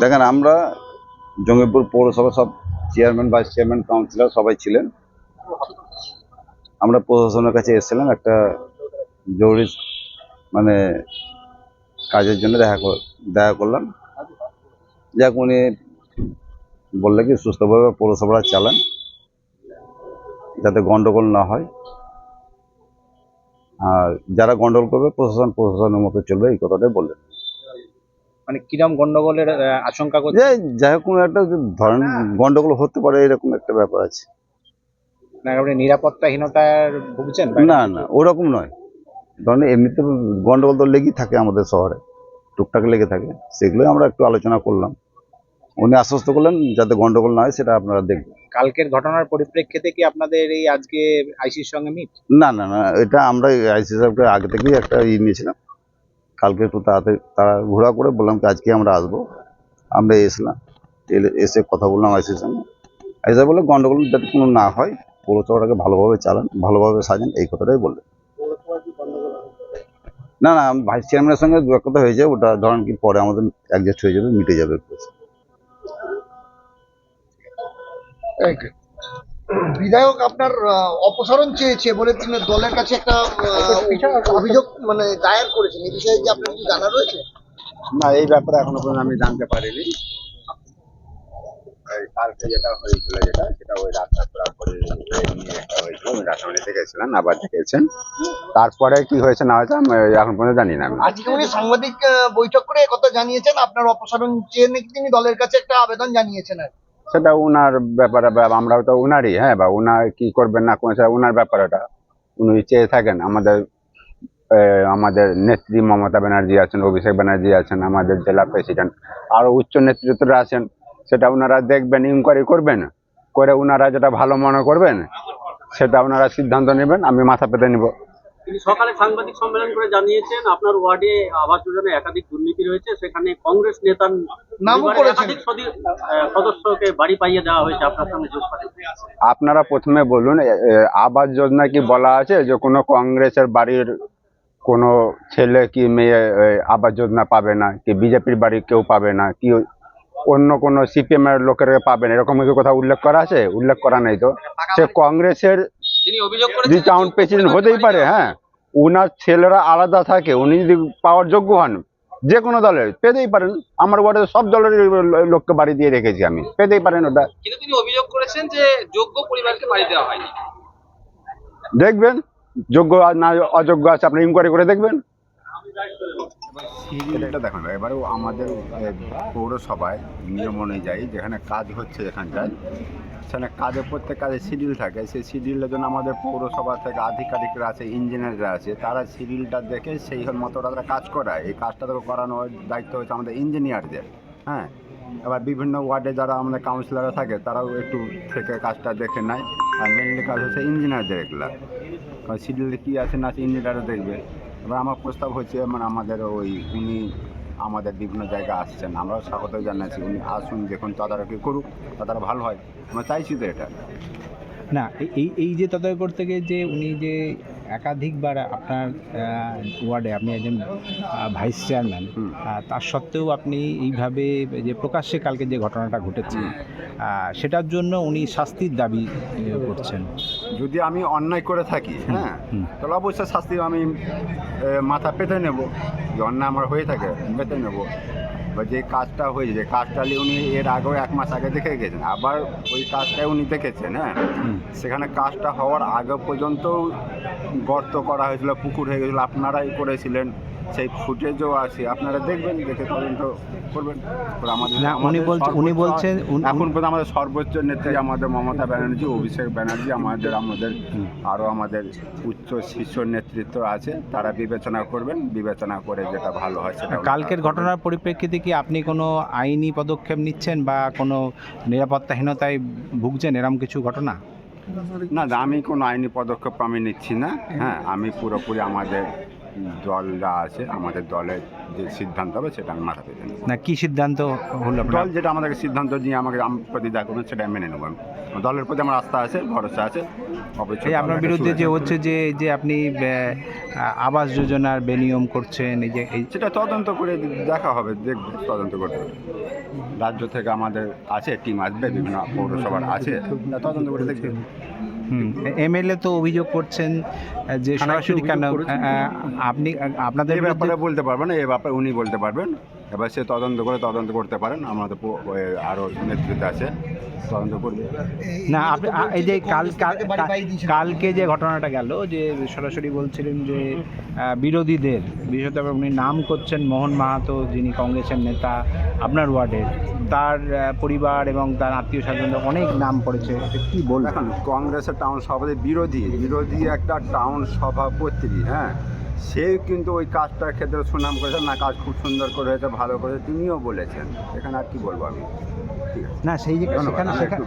দেখেন, আমরা জঙ্গিপুর পৌরসভা সব চেয়ারম্যান ভাইস চেয়ারম্যান কাউন্সিলর সবাই ছিলেন। আমরা প্রশাসনের কাছে এসেছিলাম একটা জরুরি মানে কাজের জন্য দেখা দেখা করলাম। যাক, উনি বললে কি, সুস্থভাবে পৌরসভাটা চালান, যাতে গন্ডগোল না হয়। আর যারা গন্ডগোল করবে, প্রশাসন প্রশাসনের মতো চলবে, এই কথাটাই বললেন। মানে কিরম গন্ডগোলের আশঙ্কা করছে? যাই হোক কোনো একটা ধরেন গন্ডগোল হতে পারে এরকম একটা ব্যাপার আছে। না আপনি নিরাপত্তাহীনতার ভুগছেন না না ওরকম নয়। ধরেন এমনিতে গন্ডগোল তো লেগেই থাকে আমাদের শহরে টুকটাক লেগে থাকে সেগুলোই আমরা একটু আলোচনা করলাম। উনি আশ্বস্ত করলেন যাতে গন্ডগোল না হয় সেটা আপনারা দেখবেন। কালকের ঘটনার পরিপ্রেক্ষিতে কি আপনাদের এই আজকে আইসির সঙ্গে মিট? না না না এটা আমরা আইসি সাহেবকে আগে থেকেই একটা ই নিয়েছিলাম। কালকে একটু তাড়াতাড়ি তারা ঘোরা করে বললাম কি, আজকে আমরা আসব। আমরা এসলাম এসে কথা বললাম আইসির সঙ্গে। আইসি বলল, গন্ডগোল যাতে কোনো না হয়, পৌরসভাটাকে ভালোভাবে চালান, ভালোভাবে সাজান, এই কথাটাই বললেন না না ভাইস চেয়ারম্যানের সঙ্গে দু কথা হয়ে যায় ওটা ধরেন কি, পরে আমাদের অ্যাডজাস্ট হয়ে যাবে, মিটে যাবে। একটু বিধায়ক আপনার অপসারণ চেয়েছে বলে তিনি দলের কাছে একটা অভিযোগ মানে দায়ের করেছেন। এই বিষয়ে কি আপনার কিছু জানা রয়েছে? না এই ব্যাপারে এখনও পর্যন্ত আমি জানতে পারিনি। কালকে যেটা হয়েছিল যেটা সেটা ওই রাস্তা করার পরে একটা হয়েছিল। ওই রাসায়নিক দেখেছিলেন আবার দেখেছেন তারপরে কি হয়েছে না হয়েছে আমি এখন পর্যন্ত জানি না আজকে উনি সাংবাদিক বৈঠক করে একথা জানিয়েছেন। আপনার অপসারণ চেয়ে নাকি তিনি দলের কাছে একটা আবেদন জানিয়েছেন আর। সেটা উনার ব্যাপারে আমরাও তো উনারই হ্যাঁ বা উনার কি করবেন না সেটা উনার ব্যাপার ওটা উনি চেয়ে থাকেন, আমাদের আমাদের নেত্রী মমতা ব্যানার্জি আছেন, অভিষেক ব্যানার্জি আছেন, আমাদের জেলা প্রেসিডেন্ট, আরও উচ্চ নেতৃত্বরা আছেন, সেটা ওনারা দেখবেন ইনকোয়ারি করবেন, করে ওনারা যেটা ভালো মনে করবেন, সেটা ওনারা সিদ্ধান্ত নেবেন, আমি মাথা পেতে নিব। তিনি সকালে সাংবাদিক সম্মেলন করে জানিয়েছেন আপনার ওয়ার্ডে আবাস যোজনায় একাধিক দুর্নীতি রয়েছে সেখানে কংগ্রেস নেতার নামও করেছেন। সদস্যকে বাড়ি পাইয়ে দেওয়া হয়েছে আপনার সঙ্গে যোগ আপনারা প্রথমে বলুন আবাস যোজনা কি বলা আছে? যে কোনো কংগ্রেসের বাড়ির কোনো ছেলে কি মেয়ে আবাস যোজনা পাবে না কি বিজেপির বাড়ির কেউ পাবে না কি অন্য কোনো সিপিএম এর লোকের পাবে না এরকম কি কোথাও উল্লেখ করা আছে? উল্লেখ করা নেই তো। সে কংগ্রেসের তিনি অভিযোগ টাউন প্রেসিডেন্ট হতেই পারে হ্যাঁ। উনার ছেলেরা আলাদা থাকে উনি যদি পাওয়ার যোগ্য হন যে কোনো দলের পেতেই পারেন আমার ওয়ার্ডে সব দলের লোককে বাড়ি দিয়ে রেখেছি আমি পেতেই পারেন ওটা। কিন্তু তিনি অভিযোগ করেছেন যে যোগ্য পরিবারকে বাড়ি দেওয়া হয়নি। দেখবেন যোগ্য না অযোগ্য আছে আপনি ইনকোয়ারি করে দেখবেন। এটা দেখুন, এবারেও আমাদের পৌরসভায় নিয়ম অনুযায়ী যেখানে কাজ হচ্ছে এখানটায়, সেখানে কাজে প্রত্যেক কাজে শিডিউল থাকে। সেই শিডিউলের জন্য আমাদের পৌরসভা থেকে আধিকারিকরা আছে, ইঞ্জিনিয়াররা আছে, তারা শিডিউলটা দেখে সেই মতো তারা কাজ করায়। এই কাজটা তো করানোর দায়িত্ব হচ্ছে আমাদের ইঞ্জিনিয়ারদের হ্যাঁ? এবার বিভিন্ন ওয়ার্ডে যারা আমাদের কাউন্সিলররা থাকে, তারাও একটু থেকে কাজটা দেখে নেয়। আর মেনলি কাজ হচ্ছে ইঞ্জিনিয়ারদের এগুলা। কারণ শিডিউলে কী আছে না আছে ইঞ্জিনিয়াররা দেখবে। এবার আমার প্রস্তাব হয়েছে মানে আমাদের ওই উনি আমাদের বিভিন্ন জায়গায় আসছেন। আমরাও স্বাগত জানাচ্ছি। উনি আসুন, দেখুন, তদারকি করুক, তাদের ভালো হয়। আমরা চাইছি তো এটা। না এই এই যে তদারকি করতে গিয়ে যে উনি যে একাধিকবার আপনার ওয়ার্ডে আপনি একজন ভাইস চেয়ারম্যান। তার সত্ত্বেও আপনি এইভাবে যে প্রকাশ্যে কালকে যে ঘটনাটা ঘটেছে সেটার জন্য উনি শাস্তির দাবি করছেন যদি আমি অন্যায় করে থাকি হ্যাঁ। তাহলে অবশ্যই শাস্তি আমি মাথা পেতে নেব যে অন্যায় আমার হয়ে থাকে পেতে নেব বা যে কাজটা হয়েছে কাজটা নিয়ে উনি এর আগেও এক মাস আগে দেখে গেছেন আবার ওই কাজটাই উনি দেখেছেন হ্যাঁ? সেখানে কাজটা হওয়ার আগে পর্যন্ত গর্ত করা হয়েছিল পুকুর হয়ে গেছিল আপনারাই করেছিলেন। সেই ফুটেজও আছে। আপনারা দেখবেন দেখে তদন্ত করবেন। আমাদের উনি উনি বলছেন এখন পর্যন্ত আমাদের সর্বোচ্চ নেত্রী আমাদের মমতা ব্যানার্জি অভিষেক ব্যানার্জি আমাদের আমাদের আরও আমাদের উচ্চ শীর্ষ নেতৃত্ব আছে। তারা বিবেচনা করবেন। বিবেচনা করে যেটা ভালো হয় সেটা কালকের ঘটনার পরিপ্রেক্ষিতে কি আপনি কোনো আইনি পদক্ষেপ নিচ্ছেন বা কোনো নিরাপত্তাহীনতায় ভুগছেন এরম কিছু ঘটনা? না না, আমি কোনো আইনি পদক্ষেপ আমি নিচ্ছি না। হ্যাঁ আমি পুরোপুরি আমাদের দলরা আছে আমাদের দলের যে সিদ্ধান্ত হবে সেটা আমি মাথা পেতে নেব। না কি সিদ্ধান্ত হলো দল যেটা আমাদেরকে সিদ্ধান্ত নিয়ে আমাকে আম প্রতি করবেন সেটা মেনে নেব। আমি দলের প্রতি আমার আস্থা আছে ভরসা আছে অবশ্যই আপনার বিরুদ্ধে যে হচ্ছে যে যে আপনি আবাস যোজনার বেনিয়ম করছেন এই যে সেটা তদন্ত করে দেখা হবে দেখবে তদন্ত করতে হবে। রাজ্য থেকে আমাদের আছে টিম আসবে বিভিন্ন পৌরসভার আছে তদন্ত করে দেখবে। এমএলএ তো অভিযোগ করছেন যে সরাসরি কেন আহ, আপনি আপনাদের ব্যাপারে বলতে পারবেন এ ব্যাপারে উনি বলতে পারবেন। এবার সে তদন্ত করে তদন্ত করতে পারেন আমাদের আরও নেতৃত্ব আছে তদন্ত করবে। না আপনি এই যে কাল কাল কাল- কালকে যে ঘটনাটা গেল যে সরাসরি বলছিলেন যে বিরোধীদের বিশেষত উনি নাম করছেন মোহন মাহাতো যিনি কংগ্রেসের নেতা আপনার ওয়ার্ডের তার পরিবার এবং তার আত্মীয় স্বজন অনেক নাম পড়েছে কি বলবেন? কংগ্রেসের টাউন সভাপতি বিরোধী বিরোধী একটা টাউন সভাপতি হ্যাঁ? সে কিন্তু ওই কাজটার ক্ষেত্রে সুনাম করেছে। না কাজ খুব সুন্দর করেছে ভালো করে তিনিও বলেছেন। এখানে আর কি বলব আমি? না সেই যে সেখানে সেখানে